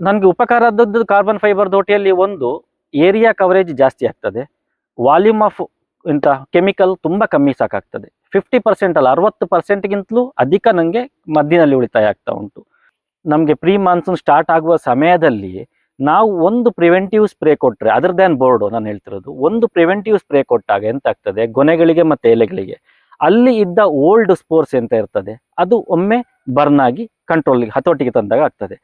ನನಗೆ ಉಪಕಾರದದ್ದು carbon fibre ದೋಟಿಯಲ್ಲಿ ಒಂದು area coverage ಜಾಸ್ತಿ ಆಗ್ತದೆ. ವಾಲ್ಯೂಮ್ ಆಫ್ ಇಂಥ ಕೆಮಿಕಲ್ ತುಂಬ ಕಮ್ಮಿ ಸಾಕಾಗ್ತದೆ. ಫಿಫ್ಟಿ ಪರ್ಸೆಂಟ್ ಅಲ್ಲ, ಅರವತ್ತು ಪರ್ಸೆಂಟ್ಗಿಂತಲೂ ಅಧಿಕ ನನಗೆ ಮದ್ದಿನಲ್ಲಿ ಉಳಿತಾಯ ಆಗ್ತಾ ಉಂಟು. ನಮಗೆ ಪ್ರೀ ಮಾನ್ಸೂನ್ ಸ್ಟಾರ್ಟ್ ಆಗುವ ಸಮಯದಲ್ಲಿ ನಾವು ಒಂದು ಪ್ರಿವೆಂಟಿವ್ ಸ್ಪ್ರೇ ಕೊಟ್ಟರೆ ಅದರ್ ದ್ಯಾನ್ ಬೋರ್ಡು ನಾನು ಹೇಳ್ತಿರೋದು, ಒಂದು ಪ್ರಿವೆಂಟಿವ್ ಸ್ಪ್ರೇ ಕೊಟ್ಟಾಗ ಎಂತ ಆಗ್ತದೆ ಗೊನೆಗಳಿಗೆ ಮತ್ತು ಎಲೆಗಳಿಗೆ. ಅಲ್ಲಿ ಇದ್ದ ಓಲ್ಡ್ ಸ್ಪೋರ್ಸ್ ಎಂತ ಇರ್ತದೆ? ಅದು ಒಮ್ಮೆ ಬರ್ನ್ ಆಗಿ ಕಂಟ್ರೋಲ್ಗೆ ಹತೋಟಿಗೆ ತಂದಾಗ ಆಗ್ತದೆ.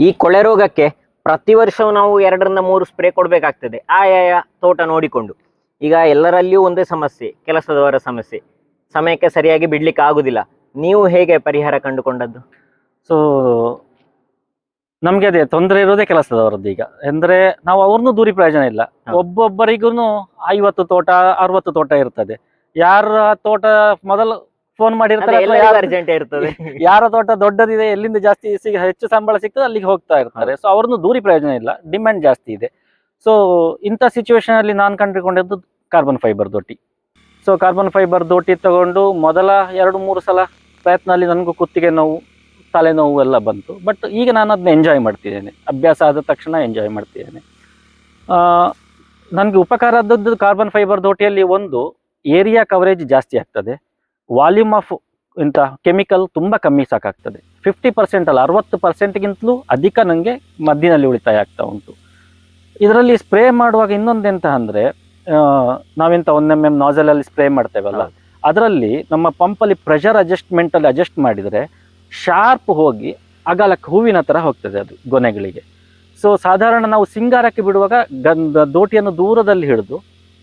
ಈ ಕೊಳೆ ರೋಗಕ್ಕೆ ಪ್ರತಿ ವರ್ಷವೂ ನಾವು ಎರಡರಿಂದ ಮೂರು ಸ್ಪ್ರೇ ಕೊಡಬೇಕಾಗ್ತದೆ. ಆಯಾಯ ತೋಟ ನೋಡಿಕೊಂಡು. ಈಗ ಎಲ್ಲರಲ್ಲಿಯೂ ಒಂದೇ ಸಮಸ್ಯೆ ಕೆಲಸದವರ ಸಮಸ್ಯೆ. ಸಮಯಕ್ಕೆ ಸರಿಯಾಗಿ ಬಿಡ್ಲಿಕ್ಕೆ ಆಗುದಿಲ್ಲ. ನೀವು ಹೇಗೆ ಪರಿಹಾರ ಕಂಡುಕೊಂಡದ್ದು? ಸೊ ನಮ್ಗೆ ಅದೇ ತೊಂದರೆ ಇರೋದೇ ಕೆಲಸದವರದ್ದು ಈಗ. ಅಂದ್ರೆ ನಾವು ಅವ್ರನ್ನೂ ದೂರಿ ಪ್ರಯೋಜನ ಇಲ್ಲ. ಒಬ್ಬೊಬ್ಬರಿಗೂ ಐವತ್ತು ತೋಟ ಅರವತ್ತು ತೋಟ ಇರ್ತದೆ. ಯಾರ ತೋಟ ಮೊದಲು ಫೋನ್ ಮಾಡಿರ್ತಾರೆ ಅರ್ಜೆಂಟ್ ಇರ್ತದೆ. ಯಾರ ತೋಟ ದೊಡ್ಡದಿದೆ ಎಲ್ಲಿಂದ ಜಾಸ್ತಿ ಸಿಗ ಹೆಚ್ಚು ಸಂಬಳ ಸಿಗ್ತದೆ ಅಲ್ಲಿಗೆ ಹೋಗ್ತಾ ಇರ್ತಾರೆ. ಸೊ ಅವ್ರನ್ನು ದೂರಿ ಪ್ರಯೋಜನ ಇಲ್ಲ ಡಿಮ್ಯಾಂಡ್ ಜಾಸ್ತಿ ಇದೆ. ಸೊ ಇಂಥ ಸಿಚುವೇಶನ್ ಅಲ್ಲಿ ನಾನು ಕಂಡುಕೊಂಡಿದ್ದು ಕಾರ್ಬನ್ ಫೈಬರ್ ದೋಟಿ ಸೊ ಕಾರ್ಬನ್ ಫೈಬರ್ ದೋಟಿ ತಗೊಂಡು ಮೊದಲ ಎರಡು ಮೂರು ಸಲ ಪ್ರಯತ್ನದಲ್ಲಿ ನನಗೂ ಕುತ್ತಿಗೆ ನೋವು ತಲೆನೋವು ಎಲ್ಲ ಬಂತು. ಬಟ್ ಈಗ ನಾನು ಅದನ್ನ ಎಂಜಾಯ್ ಮಾಡ್ತಿದ್ದೇನೆ. ಅಭ್ಯಾಸ ಆದ ತಕ್ಷಣ ಎಂಜಾಯ್ ಮಾಡ್ತಿದ್ದೇನೆ. ನನಗೆ ಉಪಕಾರ ಆದದ್ದು ಕಾರ್ಬನ್ ಫೈಬರ್ ದೋಟಿಯಲ್ಲಿ ಒಂದು ಏರಿಯಾ ಕವರೇಜ್ ಜಾಸ್ತಿ ಆಗ್ತದೆ. ವಾಲ್ಯೂಮ್ ಆಫ್ ಇಂಥ ಕೆಮಿಕಲ್ ತುಂಬ ಕಮ್ಮಿ ಸಾಕಾಗ್ತದೆ. ಫಿಫ್ಟಿ ಪರ್ಸೆಂಟ್ ಅಲ್ಲ ಅರವತ್ತು ಪರ್ಸೆಂಟ್ಗಿಂತಲೂ ಅಧಿಕ ನನಗೆ ಮದ್ದಿನಲ್ಲಿ ಉಳಿತಾಯ ಆಗ್ತಾ ಉಂಟು. ಇದರಲ್ಲಿ ಸ್ಪ್ರೇ ಮಾಡುವಾಗ ಇನ್ನೊಂದೆಂತ ಅಂದರೆ ನಾವೆಂತ ಒಂದ್ ಎಂ ಎಂ ನಾಸಲಲ್ಲಿ ಸ್ಪ್ರೇ ಮಾಡ್ತೇವಲ್ಲ ಅದರಲ್ಲಿ ನಮ್ಮ ಪಂಪಲ್ಲಿ ಪ್ರೆಷರ್ ಅಡ್ಜಸ್ಟ್ಮೆಂಟಲ್ಲಿ ಅಡ್ಜಸ್ಟ್ ಮಾಡಿದರೆ ಶಾರ್ಪ್ ಹೋಗಿ ಅಗಲಕ್ಕೆ ಹೂವಿನ ಥರ ಹೋಗ್ತದೆ ಅದು ಗೊನೆಗಳಿಗೆ. ಸೊ ಸಾಧಾರಣ ನಾವು ಸಿಂಗಾರಕ್ಕೆ ಬಿಡುವಾಗ ಗಂಧ ದೋಟಿಯನ್ನು ದೂರದಲ್ಲಿ ಹಿಡಿದು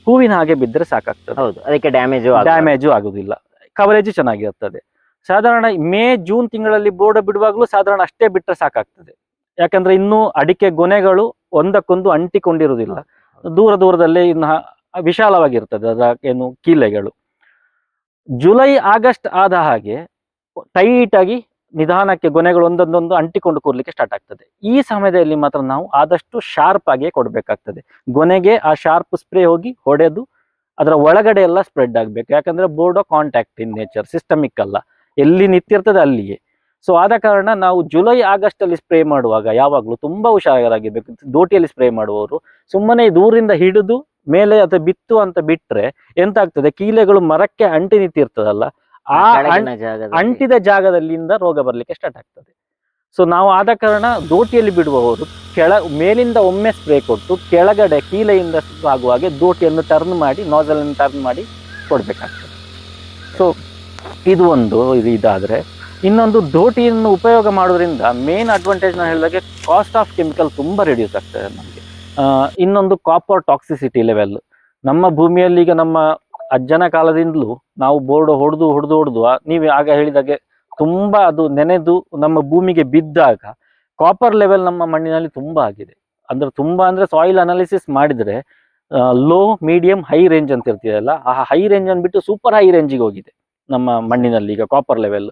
ಹೂವಿನ ಹಾಗೆ ಬಿದ್ದರೆ ಸಾಕಾಗ್ತದೆ. ಹೌದು ಅದಕ್ಕೆ ಡ್ಯಾಮೇಜ್ ಡ್ಯಾಮೇಜು ಆಗುದಿಲ್ಲ. ಕವರೇಜ್ ಚೆನ್ನಾಗಿರ್ತದೆ. ಸಾಧಾರಣ ಮೇ ಜೂನ್ ತಿಂಗಳಲ್ಲಿ ಬೋರ್ಡ್ ಬಿಡುವಾಗಲೂ ಸಾಧಾರಣ ಅಷ್ಟೇ ಬಿಟ್ಟರೆ ಸಾಕಾಗ್ತದೆ. ಯಾಕಂದ್ರೆ ಇನ್ನೂ ಅಡಿಕೆ ಗೊನೆಗಳು ಒಂದಕ್ಕೊಂದು ಅಂಟಿಕೊಂಡಿರುವುದಿಲ್ಲ. ದೂರ ದೂರದಲ್ಲೇ ಇನ್ನು ವಿಶಾಲವಾಗಿರ್ತದೆ ಅದರ ಏನು ಕೀಲೆಗಳು. ಜುಲೈ ಆಗಸ್ಟ್ ಆದ ಹಾಗೆ ಟೈಟ್ ಆಗಿ ನಿಧಾನಕ್ಕೆ ಗೊನೆಗಳು ಒಂದೊಂದೊಂದು ಅಂಟಿಕೊಂಡು ಕೂರ್ಲಿಕ್ಕೆ ಸ್ಟಾರ್ಟ್ ಆಗ್ತದೆ. ಈ ಸಮಯದಲ್ಲಿ ಮಾತ್ರ ನಾವು ಆದಷ್ಟು ಶಾರ್ಪ್ ಆಗಿ ಕೊಡಬೇಕಾಗ್ತದೆ. ಗೊನೆಗೆ ಆ ಶಾರ್ಪ್ ಸ್ಪ್ರೇ ಹೋಗಿ ಹೊಡೆದು ಅದರ ಒಳಗಡೆ ಎಲ್ಲ ಸ್ಪ್ರೆಡ್ ಆಗಬೇಕು. ಯಾಕಂದ್ರೆ Bordeaux contact in nature systemic ಅಲ್ಲ. ಎಲ್ಲಿ ನಿಂತಿರ್ತದೆ ಅಲ್ಲಿಯೇ. ಸೊ ಆದ ಕಾರಣ ನಾವು ಜುಲೈ ಆಗಸ್ಟ್ ಅಲ್ಲಿ ಸ್ಪ್ರೇ ಮಾಡುವಾಗ ಯಾವಾಗಲೂ ತುಂಬಾ ಹುಷಾರಾಗಿರ್ಬೇಕು. ದೋಟಿಯಲ್ಲಿ ಸ್ಪ್ರೇ ಮಾಡುವವರು ಸುಮ್ಮನೆ ದೂರಿಂದ ಹಿಡಿದು ಮೇಲೆ ಅದು ಬಿತ್ತು ಅಂತ ಬಿಟ್ರೆ ಎಂತ ಆಗ್ತದೆ ಕೀಲೆಗಳು ಮರಕ್ಕೆ ಅಂಟಿ ನಿಂತಿರ್ತದಲ್ಲ. ಆ ಅಂಟಿದ ಜಾಗದಲ್ಲಿಂದ ರೋಗ ಬರ್ಲಿಕ್ಕೆ ಸ್ಟಾರ್ಟ್ ಆಗ್ತದೆ. ಸೊ ನಾವು ಆದ ಕಾರಣ ದೋಟಿಯಲ್ಲಿ ಬಿಡುವವರು ಕೆಳ, ಮೇಲಿಂದ ಒಮ್ಮೆ ಸ್ಪ್ರೇ ಕೊಟ್ಟು ಕೆಳಗಡೆ ಕೀಲೆಯಿಂದ ಆಗುವಾಗೆ ದೋಟಿಯನ್ನು ಟರ್ನ್ ಮಾಡಿ ನೋಜಲನ್ನು ಟರ್ನ್ ಮಾಡಿ ಕೊಡಬೇಕಾಗ್ತದೆ. ಸೊ ಇದು ಒಂದು ಇದು ಇದಾದರೆ, ಇನ್ನೊಂದು ದೋಟಿಯನ್ನು ಉಪಯೋಗ ಮಾಡೋದ್ರಿಂದ ಮೇನ್ ಅಡ್ವಾಂಟೇಜ್ ನಾನು ಹೇಳಿದಾಗೆ ಕಾಸ್ಟ್ ಆಫ್ ಕೆಮಿಕಲ್ ತುಂಬ ರಿಡ್ಯೂಸ್ ಆಗ್ತದೆ ನಮಗೆ. ಇನ್ನೊಂದು ಕಾಪರ್ ಟಾಕ್ಸಿಸಿಟಿ ಲೆವೆಲ್ ನಮ್ಮ ಭೂಮಿಯಲ್ಲಿ ಈಗ ನಮ್ಮ ಅಜ್ಜನ ಕಾಲದಿಂದಲೂ ನಾವು ಬೋರ್ಡ್ ಹೊಡೆದು ಹೊಡೆದು ಹೊಡೆದು ನೀವು ಆಗ ಹೇಳಿದಾಗೆ ತುಂಬಾ ಅದು ನೆನೆದು ನಮ್ಮ ಭೂಮಿಗೆ ಬಿದ್ದಾಗ ಕಾಪರ್ ಲೆವೆಲ್ ನಮ್ಮ ಮಣ್ಣಿನಲ್ಲಿ ತುಂಬಾ ಆಗಿದೆ. ಅಂದ್ರೆ ತುಂಬಾ ಅಂದ್ರೆ ಸಾಯಿಲ್ ಅನಾಲಿಸಿಸ್ ಮಾಡಿದ್ರೆ ಲೋ ಮೀಡಿಯಂ ಹೈ ರೇಂಜ್ ಅಂತ ಇರ್ತಿದೆಯಲ್ಲ ಆ ಹೈ ರೇಂಜ್ ಅಂದ್ಬಿಟ್ಟು ಸೂಪರ್ ಹೈ ರೇಂಜಿಗೆ ಹೋಗಿದೆ ನಮ್ಮ ಮಣ್ಣಿನಲ್ಲಿ ಈಗ ಕಾಪರ್ ಲೆವೆಲ್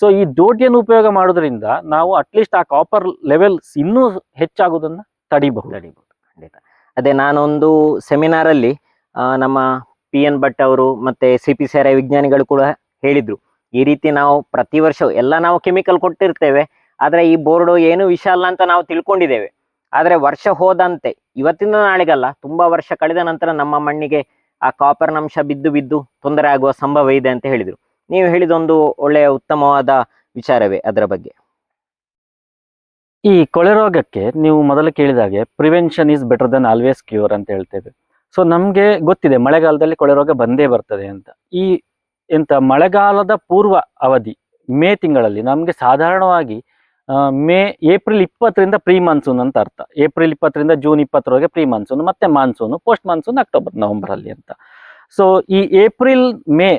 ಸೊ ಈ ದೋಟಿಯನ್ನು ಉಪಯೋಗ ಮಾಡೋದ್ರಿಂದ ನಾವು ಅಟ್ಲೀಸ್ಟ್ ಆ ಕಾಪರ್ ಲೆವೆಲ್ ಇನ್ನೂ ಹೆಚ್ಚಾಗೋದನ್ನ ತಡಿಬಹುದು. ತಡಿಬಹುದು, ಖಂಡಿತ. ಅದೇ ನಾನೊಂದು ಸೆಮಿನಾರಲ್ಲಿ ನಮ್ಮ ಪಿ ಎನ್ ಭಟ್ ಅವರು ಮತ್ತೆ ಸಿ ಪಿ ಸಿ ವಿಜ್ಞಾನಿಗಳು ಕೂಡ ಹೇಳಿದ್ರು. ಈ ರೀತಿ ನಾವು ಪ್ರತಿ ವರ್ಷ ಎಲ್ಲ ನಾವು ಕೆಮಿಕಲ್ ಕೊಟ್ಟಿರ್ತೇವೆ. ಆದ್ರೆ ಈ ಬೋರ್ಡು ಏನು ವಿಷ ಅಲ್ಲ ಅಂತ ನಾವು ತಿಳ್ಕೊಂಡಿದ್ದೇವೆ. ಆದರೆ ವರ್ಷ ಹೋದಂತೆ ಇವತ್ತಿನ ನಾಳೆಗಲ್ಲ, ತುಂಬಾ ವರ್ಷ ಕಳೆದ ನಂತರ ನಮ್ಮ ಮಣ್ಣಿಗೆ ಆ ಕಾಪರ್ನ ಅಂಶ ಬಿದ್ದು ಬಿದ್ದು ತೊಂದರೆ ಆಗುವ ಸಂಭವ ಇದೆ ಅಂತ ಹೇಳಿದ್ರು. ನೀವು ಹೇಳಿದೊಂದು ಒಳ್ಳೆಯ ಉತ್ತಮವಾದ ವಿಚಾರವೇ ಅದರ ಬಗ್ಗೆ. ಈ ಕೊಳೆ ರೋಗಕ್ಕೆ ನೀವು ಮೊದಲು ಕೇಳಿದಾಗೆ prevention is better than always cure ಅಂತ ಹೇಳ್ತೇವೆ. ಸೊ ನಮಗೆ ಗೊತ್ತಿದೆ, ಮಳೆಗಾಲದಲ್ಲಿ ಕೊಳೆ ರೋಗ ಬಂದೇ ಬರ್ತದೆ ಅಂತ. ಈ ಎಂತ ಮಳೆಗಾಲದ ಪೂರ್ವ ಅವಧಿ, ಮೇ ತಿಂಗಳಲ್ಲಿ ನಮಗೆ ಸಾಧಾರಣವಾಗಿ ಮೇ, ಏಪ್ರಿಲ್ ಇಪ್ಪತ್ತರಿಂದ ಪ್ರೀ ಮಾನ್ಸೂನ್ ಅಂತ ಅರ್ಥ. ಏಪ್ರಿಲ್ ಇಪ್ಪತ್ತರಿಂದ ಜೂನ್ ಇಪ್ಪತ್ತರವರೆಗೆ ಪ್ರೀ ಮಾನ್ಸೂನ್ ಮತ್ತೆ monsoon post monsoon October November ಅಲ್ಲಿ ಅಂತ. ಸೊ ಈ ಏಪ್ರಿಲ್, ಮೇ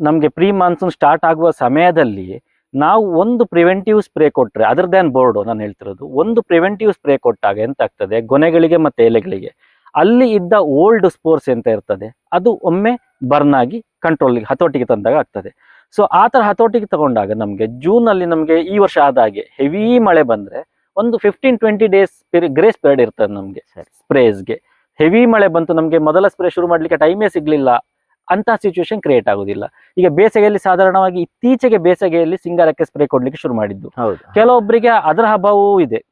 ನಮಗೆ ಪ್ರೀ ಮಾನ್ಸೂನ್ ಸ್ಟಾರ್ಟ್ ಆಗುವ ಸಮಯದಲ್ಲಿ ನಾವು ಒಂದು ಪ್ರಿವೆಂಟಿವ್ ಸ್ಪ್ರೇ ಕೊಟ್ಟರೆ ಅದರ್ ದ್ಯಾನ್ ಬೋರ್ಡು ನಾನು ಹೇಳ್ತಿರೋದು, ಒಂದು ಪ್ರಿವೆಂಟಿವ್ ಸ್ಪ್ರೇ ಕೊಟ್ಟಾಗ ಎಂತಾಗ್ತದೆ? ಗೊನೆಗಳಿಗೆ ಮತ್ತೆ ಎಲೆಗಳಿಗೆ. ಅಲ್ಲಿ ಇದ್ದ ಓಲ್ಡ್ ಸ್ಪೋರ್ಸ್ ಎಂತ ಇರ್ತದೆ ಅದು ಒಮ್ಮೆ ಬರ್ನ್ ಆಗಿ ಕಂಟ್ರೋಲಿಗೆ ಹತೋಟಿಗೆ ತಂದಾಗ ಆಗ್ತದೆ. ಸೊ ಆ ಥರ ಹತೋಟಿಗೆ ತಗೊಂಡಾಗ ನಮಗೆ ಜೂನಲ್ಲಿ ನಮಗೆ ಈ ವರ್ಷ ಆದ ಹಾಗೆ ಹೆವಿ ಮಳೆ ಬಂದರೆ ಒಂದು fifteen twenty days grace period ಇರ್ತದೆ ನಮಗೆ. ಸ್ಪ್ರೇಸ್ಗೆ ಹೆವಿ ಮಳೆ ಬಂತು ನಮಗೆ ಮೊದಲ ಸ್ಪ್ರೇ ಶುರು ಮಾಡಲಿಕ್ಕೆ ಟೈಮೇ ಸಿಗಲಿಲ್ಲ. ಅಂತ ಸಿಚುವೇಶನ್ ಕ್ರಿಯೇಟ್ ಆಗೋದಿಲ್ಲ. ಈಗ ಬೇಸಿಗೆಯಲ್ಲಿ ಸಾಧಾರಣವಾಗಿ ಇತ್ತೀಚೆಗೆ ಬೇಸಿಗೆಯಲ್ಲಿ ಸಿಂಗಾರಕ್ಕೆ ಸ್ಪ್ರೇ ಕೊಡ್ಲಿಕ್ಕೆ ಶುರು ಮಾಡಿದ್ದು. ಹೌದು. ಕೆಲವೊಬ್ಬರಿಗೆ ಅದರ ಅಭಾವವೂ ಇದೆ.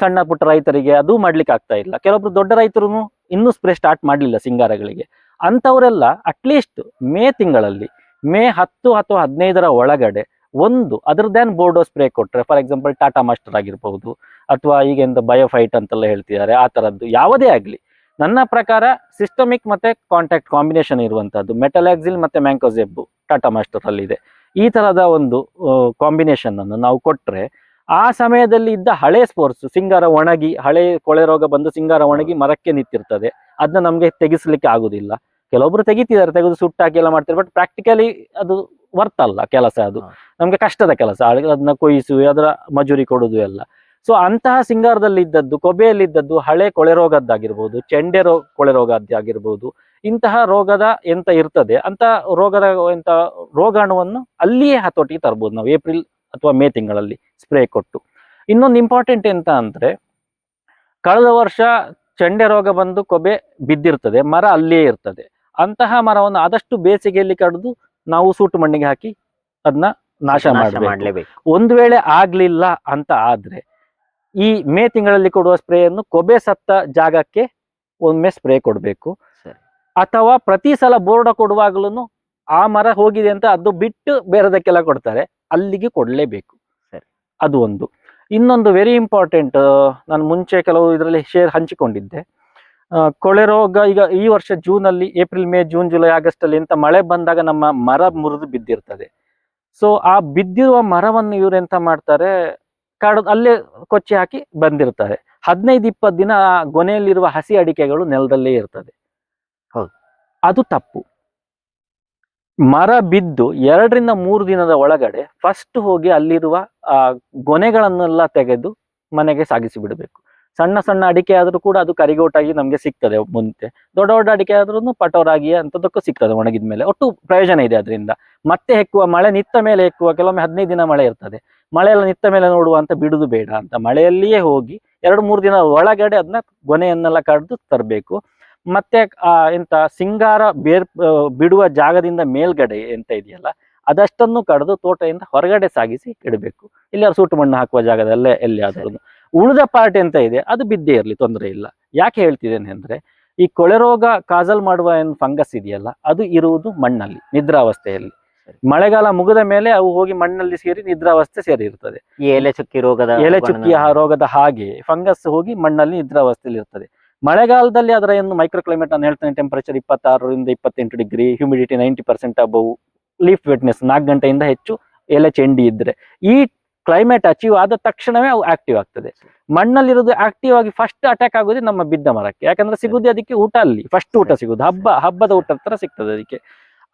ಸಣ್ಣ ಪುಟ್ಟ ರೈತರಿಗೆ ಅದು ಮಾಡ್ಲಿಕ್ಕೆ ಆಗ್ತಾ ಇಲ್ಲ. ಕೆಲವೊಬ್ರು ದೊಡ್ಡ ರೈತರು ಇನ್ನೂ ಸ್ಪ್ರೇ ಸ್ಟಾರ್ಟ್ ಮಾಡಲಿಲ್ಲ ಸಿಂಗಾರಗಳಿಗೆ. ಅಂಥವರೆಲ್ಲ ಅಟ್ಲೀಸ್ಟ್ ಮೇ ತಿಂಗಳಲ್ಲಿ, ಮೇ ಹತ್ತು ಅಥವಾ ಹದಿನೈದರ ಒಳಗಡೆ ಒಂದು ಅದರದ್ದೇನು ಬೋರ್ಡೋ ಸ್ಪ್ರೇ ಕೊಟ್ಟರೆ ಫಾರ್ ಎಕ್ಸಾಂಪಲ್ ಟಾಟಾ ಮಾಸ್ಟರ್ ಆಗಿರ್ಬೋದು ಅಥವಾ ಈಗ ಎಂತ ಬಯೋಫೈಟ್ ಅಂತೆಲ್ಲ ಹೇಳ್ತಿದ್ದಾರೆ, ಆ ಥರದ್ದು ಯಾವುದೇ ಆಗಲಿ. ನನ್ನ ಪ್ರಕಾರ ಸಿಸ್ಟಮಿಕ್ ಮತ್ತೆ ಕಾಂಟ್ಯಾಕ್ಟ್ ಕಾಂಬಿನೇಷನ್ ಇರುವಂತದ್ದು ಮೆಟಲ್ಯಾಕ್ಸಿಲ್ ಮತ್ತೆ ಮ್ಯಾಂಕೋಸೆಬ್ಬು ಟಾಟಾ ಮಾಸ್ಟರ್ ಅಲ್ಲಿ ಇದೆ ಈ ತರದ ಒಂದು ಕಾಂಬಿನೇಷನ್ ಅನ್ನು ನಾವು ಕೊಟ್ರೆ ಆ ಸಮಯದಲ್ಲಿ ಇದ್ದ ಹಳೆ ಸ್ಪೋರ್ಟ್ಸ್ ಸಿಂಗಾರ ಒಣಗಿ ಹಳೆ ಕೊಳೆ ರೋಗ ಬಂದು ಸಿಂಗಾರ ಒಣಗಿ ಮರಕ್ಕೆ ನಿಂತಿರ್ತದೆ. ಅದನ್ನ ನಮಗೆ ತೆಗಿಸ್ಲಿಕ್ಕೆ ಆಗುದಿಲ್ಲ. ಕೆಲವೊಬ್ರು ತೆಗಿತಿದ್ದಾರೆ ತೆಗೆದು ಸುಟ್ಟಾಕಿ ಎಲ್ಲ ಮಾಡ್ತಾರೆ ಬಟ್ ಪ್ರಾಕ್ಟಿಕಲಿ ಅದು ವರ್ತ್ ಅಲ್ಲ ಕೆಲಸ ಅದು. ನಮಗೆ ನಮ್ಗೆ ಕಷ್ಟದ ಕೆಲಸ ಅದನ್ನ ಕೊಯ್ಸು ಅದರ ಮಜೂರಿ ಕೊಡುದು ಎಲ್ಲ. ಸೊ ಅಂತಹ ಸಿಂಗಾರದಲ್ಲಿ ಇದ್ದದ್ದು ಕೊಬೆಯಲ್ಲಿ ಇದ್ದದ್ದು ಹಳೆ ಕೊಳೆ ರೋಗದ್ದಾಗಿರ್ಬೋದು ಚೆಂಡೆ ರೋ ಕೊಳೆ ರೋಗದ್ದಾಗಿರ್ಬೋದು ಇಂತಹ ರೋಗದ ಎಂತ ಇರ್ತದೆ ಅಂತ ರೋಗದ ಎಂತ ರೋಗಾಣುವನ್ನು ಅಲ್ಲಿಯೇ ಹತೋಟಿಗೆ ತರ್ಬೋದು ನಾವು. ಏಪ್ರಿಲ್ ಅಥವಾ ಮೇ ತಿಂಗಳಲ್ಲಿ ಸ್ಪ್ರೇ ಕೊಟ್ಟು. ಇನ್ನೊಂದು ಇಂಪಾರ್ಟೆಂಟ್ ಎಂತ ಅಂದ್ರೆ ಕಳೆದ ವರ್ಷ ಚಂಡೆ ರೋಗ ಬಂದು ಕೊಬೆ ಬಿದ್ದಿರ್ತದೆ ಮರ ಅಲ್ಲಿಯೇ ಇರ್ತದೆ. ಅಂತಹ ಮರವನ್ನು ಆದಷ್ಟು ಬೇಸಿಗೆಯಲ್ಲಿ ಕಡಿದು ನಾವು ಸೂಟು ಮಣ್ಣಿಗೆ ಹಾಕಿ ಅದನ್ನ ನಾಶ ಮಾಡ್ಲೇಬೇಕು. ಒಂದು ವೇಳೆ ಆಗ್ಲಿಲ್ಲ ಅಂತ ಆದ್ರೆ ಈ ಮೇ ತಿಂಗಳಲ್ಲಿ ಕೊಡುವ ಸ್ಪ್ರೇಯನ್ನು ಕೊಬೆ ಸತ್ತ ಜಾಗಕ್ಕೆ ಒಮ್ಮೆ ಸ್ಪ್ರೇ ಕೊಡಬೇಕು. ಅಥವಾ ಪ್ರತಿ ಸಲ ಬೋರ್ಡ ಕೊಡುವಾಗ್ಲೂ ಆ ಮರ ಹೋಗಿದೆ ಅಂತ ಅದು ಬಿಟ್ಟು ಬೇರೆದಕ್ಕೆಲ್ಲ ಕೊಡ್ತಾರೆ. ಅಲ್ಲಿಗೆ ಕೊಡಲೇಬೇಕು. ಸರಿ. ಅದು ಒಂದು. ಇನ್ನೊಂದು ವೆರಿ ಇಂಪಾರ್ಟೆಂಟ್ ನಾನು ಮುಂಚೆ ಕೆಲವು ಇದರಲ್ಲಿ ಶೇರ್ ಹಂಚಿಕೊಂಡಿದ್ದೆ. ಕೊಳೆ ರೋಗ ಈಗ ಈ ವರ್ಷ ಜೂನ್ ಅಲ್ಲಿ April May June July August ಅಲ್ಲಿ ಎಂತ ಮಳೆ ಬಂದಾಗ ನಮ್ಮ ಮರ ಮುರಿದು ಬಿದ್ದಿರ್ತದೆ. ಸೊ ಆ ಬಿದ್ದಿರುವ ಮರವನ್ನು ಇವ್ರು ಎಂತ ಮಾಡ್ತಾರೆ? ಕಾಡು ಅಲ್ಲೇ ಕೊಚ್ಚಿ ಹಾಕಿ ಬಂದಿರ್ತಾರೆ. ಹದಿನೈದು ಇಪ್ಪತ್ತು ದಿನ ಆ ಗೊನೆಯಲ್ಲಿರುವ ಹಸಿ ಅಡಿಕೆಗಳು ನೆಲದಲ್ಲೇ ಇರ್ತದೆ. ಹೌದು. ಅದು ತಪ್ಪು. ಮರ ಬಿದ್ದು ಎರಡರಿಂದ ಮೂರು ದಿನದ ಒಳಗಡೆ ಫಸ್ಟ್ ಹೋಗಿ ಅಲ್ಲಿರುವ ಗೊನೆಗಳನ್ನೆಲ್ಲ ತೆಗೆದು ಮನೆಗೆ ಸಾಗಿಸಿ ಬಿಡಬೇಕು. ಸಣ್ಣ ಸಣ್ಣ ಅಡಿಕೆ ಆದರೂ ಕೂಡ ಅದು ಕರಿಗೋಟಾಗಿ ನಮಗೆ ಸಿಗ್ತದೆ ಮುಂದೆ. ದೊಡ್ಡ ದೊಡ್ಡ ಅಡಿಕೆ ಆದ್ರೂ ಪಟೋರಾಗಿ ಅಂಥದ್ದಕ್ಕೂ ಸಿಗ್ತದೆ ಒಣಗಿದ ಮೇಲೆ. ಒಟ್ಟು ಪ್ರಯೋಜನ ಇದೆ ಅದರಿಂದ. ಮತ್ತೆ ಹೆಕ್ಕುವ, ಮಳೆ ನಿತ್ತ ಮೇಲೆ ಹೆಕ್ಕುವ, ಕೆಲವೊಮ್ಮೆ ಹದಿನೈದು ದಿನ ಮಳೆ ಇರ್ತದೆ. ಮಳೆ ಎಲ್ಲ ನಿತ್ತ ಮೇಲೆ ನೋಡುವ ಅಂತ ಬಿಡುದು ಬೇಡ ಅಂತ ಮಳೆಯಲ್ಲಿಯೇ ಹೋಗಿ ಎರಡು ಮೂರು ದಿನ ಒಳಗಡೆ ಅದನ್ನ ಗೊನೆಯನ್ನೆಲ್ಲ ಕಡ್ದು ತರಬೇಕು. ಮತ್ತೆ ಆ ಎಂತ ಸಿಂಗಾರ ಬೇರ್ ಬಿಡುವ ಜಾಗದಿಂದ ಮೇಲ್ಗಡೆ ಎಂತ ಇದೆಯಲ್ಲ ಅದಷ್ಟನ್ನು ಕಡಿದು ತೋಟದಿಂದ ಹೊರಗಡೆ ಸಾಗಿಸಿ ಇಡಬೇಕು. ಇಲ್ಲಿ ಸೂಟು ಮಣ್ಣು ಹಾಕುವ ಜಾಗದಲ್ಲೇ ಎಲ್ಲಿಯಾದ್ರೂ ಉಳಿದ ಪಾರ್ಟ್ ಎಂತ ಇದೆ ಅದು ಬಿದ್ದೇ ಇರಲಿ ತೊಂದರೆ ಇಲ್ಲ. ಯಾಕೆ ಹೇಳ್ತಿದ್ದೇನೆ ಅಂದ್ರೆ ಈ ಕೊಳೆ ರೋಗ ಕಾಜಲ್ ಮಾಡುವ ಏನು ಫಂಗಸ್ ಇದೆಯಲ್ಲ ಅದು ಇರುವುದು ಮಣ್ಣಲ್ಲಿ ನಿದ್ರಾವಸ್ಥೆಯಲ್ಲಿ. ಮಳೆಗಾಲ ಮುಗಿದ ಮೇಲೆ ಅವು ಹೋಗಿ ಮಣ್ಣಲ್ಲಿ ಸೇರಿ ನಿದ್ರಾವಸ್ಥೆ ಸೇರಿ ಇರ್ತದೆ ಈ ಎಲೆ ಚುಕ್ಕಿ ರೋಗದ ಎಲೆ ಚುಕ್ಕಿ ಆ ರೋಗದ ಹಾಗೆ ಫಂಗಸ್ ಹೋಗಿ ಮಣ್ಣಲ್ಲಿ ನಿದ್ರಾವಸ್ಥೆಯಲ್ಲಿ ಇರ್ತದೆ. ಮಳೆಗಾಲದಲ್ಲಿ ಅದರ ಏನು ಮೈಕ್ರೋ ಕ್ಲೈಮೇಟ್ ನಾನು ಹೇಳ್ತೇನೆ ಟೆಂಪರೇಚರ್ ಇಪ್ಪತ್ತಾರರಿಂದ ಇಪ್ಪತ್ತೆಂಟು degree humidity ninety percent above leaf wetness ನಾಲ್ಕು ಗಂಟೆಯಿಂದ ಹೆಚ್ಚು ಎಲೆ ಚೆಂಡಿ ಇದ್ದರೆ ಈ ಕ್ಲೈಮೇಟ್ ಅಚೀವ್ ಆದ ತಕ್ಷಣವೇ ಅವು ಆಕ್ಟಿವ್ ಆಗ್ತದೆ. ಮಣ್ಣಲ್ಲಿರೋದು ಆಕ್ಟಿವ್ ಆಗಿ ಫಸ್ಟ್ ಅಟ್ಯಾಕ್ ಆಗೋದೇ ನಮ್ಮ ಬಿದ್ದ ಮರಕ್ಕೆ. ಯಾಕಂದ್ರೆ ಸಿಗುದೇ ಅದಕ್ಕೆ ಊಟ ಅಲ್ಲಿ. ಫಸ್ಟ್ ಊಟ ಸಿಗುದು ಹಬ್ಬ, ಹಬ್ಬದ ಊಟದ ತರ ಸಿಗ್ತದೆ ಅದಕ್ಕೆ.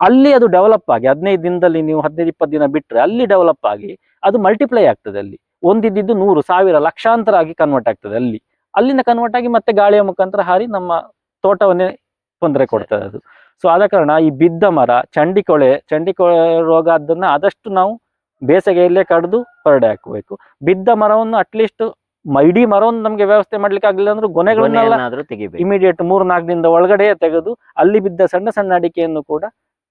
ಅಲ್ಲಿ ಅದು ಡೆವಲಪ್ ಆಗಿ, ಹದಿನೈದು ದಿನದಲ್ಲಿ ನೀವು ಹದಿನೈದು, ಇಪ್ಪತ್ತು ದಿನ ಬಿಟ್ಟರೆ ಅಲ್ಲಿ ಡೆವಲಪ್ ಆಗಿ ಅದು ಮಲ್ಟಿಪ್ಲೈ ಆಗ್ತದೆ ಅಲ್ಲಿ. ಒಂದಿದ್ದು ನೂರು, ಸಾವಿರ ಲಕ್ಷಾಂತರ ಆಗಿ ಕನ್ವರ್ಟ್ ಆಗ್ತದೆ ಅಲ್ಲಿ. ಅಲ್ಲಿಂದ ಕನ್ವರ್ಟ್ ಆಗಿ ಮತ್ತೆ ಗಾಳಿಯ ಮುಖಾಂತರ ಹಾರಿ ನಮ್ಮ ತೋಟವನ್ನೇ ತೊಂದರೆ ಕೊಡ್ತದೆ ಅದು ಸೊ ಆದ ಕಾರಣ ಈ ಬಿದ್ದ ಮರ ಚಂಡಿಕೊಳೆ ಚಂಡಿಕೊಳೆ ರೋಗ ಅದನ್ನ ಆದಷ್ಟು ನಾವು ಬೇಸಿಗೆಯಲ್ಲೇ ಕಡಿದು ಹೊರಡೆ ಹಾಕಬೇಕು. ಬಿದ್ದ ಮರವನ್ನು ಅಟ್ಲೀಸ್ಟ್ ಮೈಡಿ ಮರವನ್ನು ನಮ್ಗೆ ವ್ಯವಸ್ಥೆ ಮಾಡ್ಲಿಕ್ಕೆ ಆಗಲಿಲ್ಲ ಅಂದ್ರೆ ಗೊನೆಗಳನ್ನೆಲ್ಲ ಇಮಿಡಿಯೇಟ್ ಮೂರು ನಾಲ್ಕು ದಿನದ ಒಳಗಡೆ ತೆಗೆದು ಅಲ್ಲಿ ಬಿದ್ದ ಸಣ್ಣ ಸಣ್ಣ ಅಡಿಕೆಯನ್ನು ಕೂಡ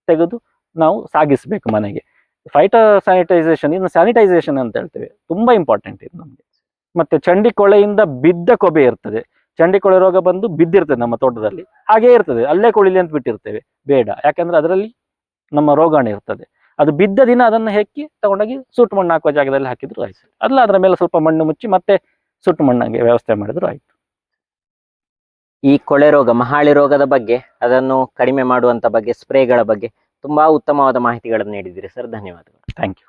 ತೆಗೆದು ನಾವು ಸಾಗಿಸ್ಬೇಕು ಮನೆಗೆ. ಫೈಟೋ ಸ್ಯಾನಿಟೈಸೇಷನ್ ಇನ್ನು ಸ್ಯಾನಿಟೈಸೇಷನ್ ಅಂತ ಹೇಳ್ತೇವೆ. ತುಂಬಾ ಇಂಪಾರ್ಟೆಂಟ್ ಇದು ನಮಗೆ. ಮತ್ತೆ ಚಂಡಿ ಕೊಳೆಯಿಂದ ಬಿದ್ದ ಕೊಬೆ ಇರ್ತದೆ. ಚಂಡಿ ಕೊಳೆ ರೋಗ ಬಂದು ಬಿದ್ದಿರ್ತದೆ ನಮ್ಮ ತೋಟದಲ್ಲಿ. ಹಾಗೇ ಇರ್ತದೆ. ಅಲ್ಲೇ ಕೊಳಿಲಿ ಅಂತ ಬಿಟ್ಟಿರ್ತೇವೆ. ಬೇಡ. ಯಾಕಂದ್ರೆ ಅದರಲ್ಲಿ ನಮ್ಮ ರೋಗಾಣು ಇರ್ತದೆ. ಅದು ಬಿದ್ದ ದಿನ ಅದನ್ನು ಹೆಕ್ಕಿ ತಗೊಂಡೋಗಿ ಸುಟ್ಟು ಮಣ್ಣು ಹಾಕುವ ಜಾಗದಲ್ಲಿ ಹಾಕಿದ್ರು ಆಯ್ತು. ಅಲ್ಲ ಅದರ ಮೇಲೆ ಸ್ವಲ್ಪ ಮಣ್ಣು ಮುಚ್ಚಿ ಮತ್ತೆ ಸುಟ್ಟು ಮಣ್ಣಾಗಿ ವ್ಯವಸ್ಥೆ ಮಾಡಿದ್ರು ಆಯ್ತು. ಈ ಕೊಳೆ ರೋಗ ಮಹಾಳಿ ರೋಗದ ಬಗ್ಗೆ ಅದನ್ನು ಕಡಿಮೆ ಮಾಡುವಂತ ಬಗ್ಗೆ ಸ್ಪ್ರೇಗಳ ಬಗ್ಗೆ ತುಂಬಾ ಉತ್ತಮವಾದ ಮಾಹಿತಿಗಳನ್ನು ನೀಡಿದ್ದೀರಿ ಸರ್. ಧನ್ಯವಾದಗಳು. Thank you